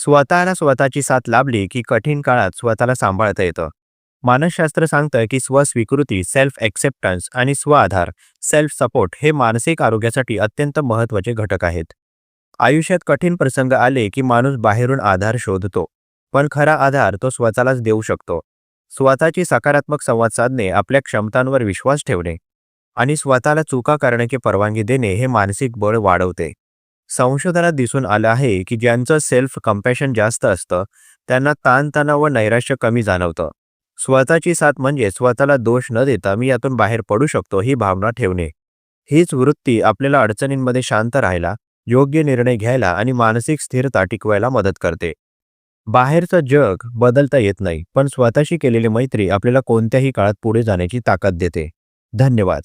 स्वतःला स्वतःची साथ लाभली की कठीण काळात स्वतःला सांभाळता येतं. मानसशास्त्र सांगतं की स्वस्वीकृती सेल्फ एक्सेप्टन्स आणि स्वआधार सेल्फ सपोर्ट हे मानसिक आरोग्यासाठी अत्यंत महत्त्वाचे घटक आहेत. आयुष्यात कठीण प्रसंग आले की माणूस बाहेरून आधार शोधतो पण खरा आधार तो स्वतःलाच देऊ शकतो. स्वतःची सकारात्मक संवाद साधणे आपल्या क्षमतांवर विश्वास ठेवणे आणि स्वतःला चुका करण्याची परवानगी देणे हे मानसिक बळ वाढवते. संशोधनात दिसून आलं आहे की ज्यांचं सेल्फ कम्पॅशन जास्त असतं त्यांना ताणतणाव व नैराश्य कमी जाणवतं. स्वतःची साथ म्हणजे स्वतःला दोष न देता मी यातून बाहेर पडू शकतो ही भावना ठेवणे. हीच वृत्ती आपल्याला अडचणींमध्ये शांत राहायला योग्य निर्णय घ्यायला आणि मानसिक स्थिरता टिकवायला मदत करते. बाहेरचं जग बदलता येत नाही पण स्वतःशी केलेली मैत्री आपल्याला कोणत्याही काळात पुढे जाण्याची ताकद देते. धन्यवाद.